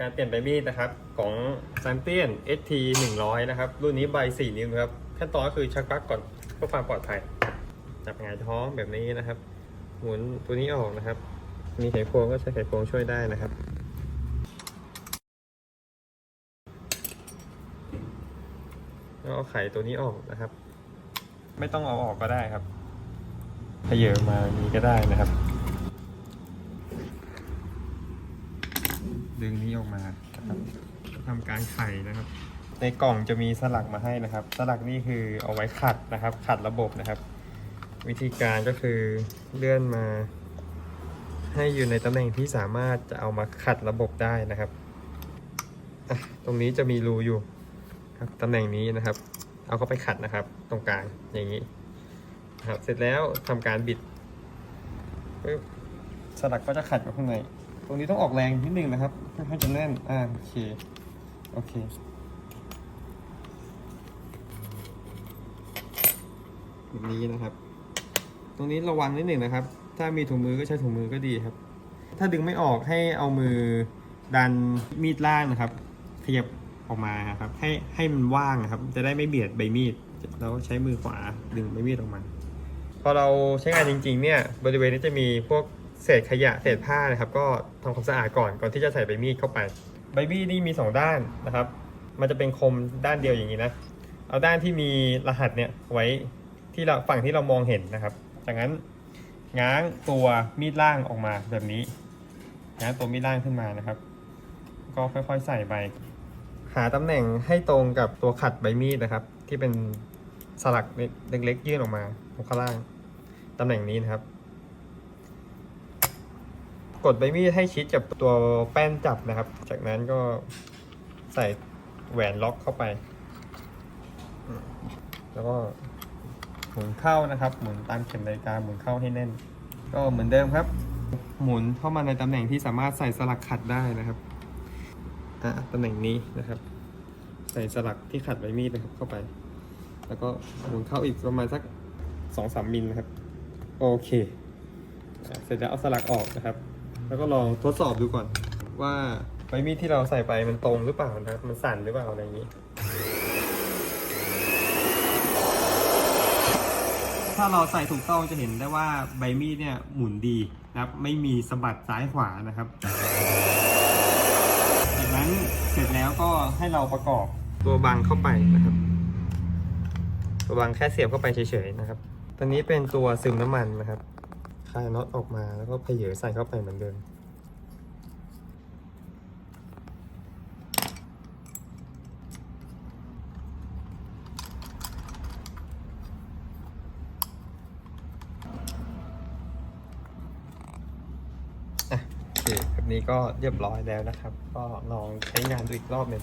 การเปลี่ยนใบมีดนะครับของ s a m p i o n ST 100 นะครับ รุ่นนี้ใบ 4 นิ้วครับขั้นตอนก็คือชักปลั๊กก่อนเพื่อความปลอดภัยจับหงายท้องแบบนี้นะครับ หมุนตัวนี้ออกนะครับ มีไขควงก็ใช้ไขควงช่วยได้นะครับ แล้วเอาไขตัวนี้ออกนะครับ ไม่ต้องเอาออกก็ได้ครับขยเยอะมานี้ก็ได้นะครับ ดึงนี้ออกมานะครับทำการไขนะครับ ในกล่องจะมีสลักมาให้นะครับ สลักนี่คือเอาไว้ขัดนะครับ ขัดระบบนะครับ วิธีการก็คือเลื่อนมา ให้อยู่ในตำแหน่งที่สามารถจะเอามาขัดระบบได้นะครับอะตรงนี้จะมีรูอยู่ครับตำแหน่งนี้นะครับ เอาเข้าไปขัดนะครับ ตรงกลางอย่างนี้นะครับ เสร็จแล้วทำการบิดปึ๊บสลักก็จะขัดอยู่ข้างใน ตรงนี้ต้องออกแรงนิดนึงนะครับค่อนข้จะแน่นอ่าโอเคโอเคแบบนี้นะครับ ตรงนี้ระวังนิดหนึ่งนะครับ ถ้ามีถุงมือก็ใช้ถุงมือก็ดีครับ ถ้าดึงไม่ออกให้เอามือดันมีดล่างนะครับ ขยับออกมาครับ ให้ให้มันว่างนะครับ จะได้ไม่เบียดใบมีดแล้วใช้มือขวาดึงใบมีดออกมา พอเราใช้งานจริง ๆ เนี่ยบริเวณนี้จะมีพวก เศษขยะเศษผ้านะครับ ก็ทำความสะอาดก่อนก่อนที่จะใส่ใบมีดเข้าไป ใบมีดนี่มีสองด้านนะครับ มันจะเป็นคมด้านเดียวอย่างนี้นะ เอาด้านที่มีรหัสเนี่ยไว้ที่เราฝั่งที่เรามองเห็นนะครับ จากนั้นง้างตัวมีดล่างออกมาแบบนี้ง้างตัวมีดล่างขึ้นมานะครับ ก็ค่อยๆใส่ไป หาตำแหน่งให้ตรงกับตัวขัดใบมีดนะครับ ที่เป็นสลักเล็กๆยื่นออกมาตรงข้างล่างตำแหน่งนี้นะครับ กดใบมีดให้ชิดกับตัวแป้นจับนะครับ จากนั้นก็ใส่แหวนล็อกเข้าไป แล้วก็หมุนเข้านะครับ หมุนตามเข็มนาฬิกาหมุนเข้าให้แน่น ก็เหมือนเดิมครับ หมุนเข้ามาในตำแหน่งที่สามารถใส่สลักขัดได้นะครับตำแหน่งนี้นะครับ ใส่สลักที่ขัดใบมีดนะครับเข้าไป แล้วก็หมุนเข้าอีกประมาณสักสองสามมิลนะครับ โอเค เสร็จแล้วเอาสลักออกนะครับ แล้วก็ลองทดสอบดูก่อน ว่าใบมีดที่เราใส่ไปมันตรงหรือเปล่านะ มันสั่นหรือเปล่าอะไรอย่างนี้ ถ้าเราใส่ถูกต้องจะเห็นได้ว่าใบมีดเนี่ยหมุนดีนะครับ ไม่มีสะบัดซ้ายขวานะครับจากนั้นเสร็จแล้วก็ให้เราประกอบตัวบังเข้าไปนะครับ ตัวบังแค่เสียบเข้าไปเฉยๆนะครับ ตัวนี้เป็นตัวซึมน้ำมันนะครับ ลายน็อตออกมาแล้วก็เพเยอใส่เข้าไปเหมือนเดิมอะโอเคแบบนี้ก็เรียบร้อยแล้วนะครับ ก็ลองใช้งานดูอีกรอบหนึ่ง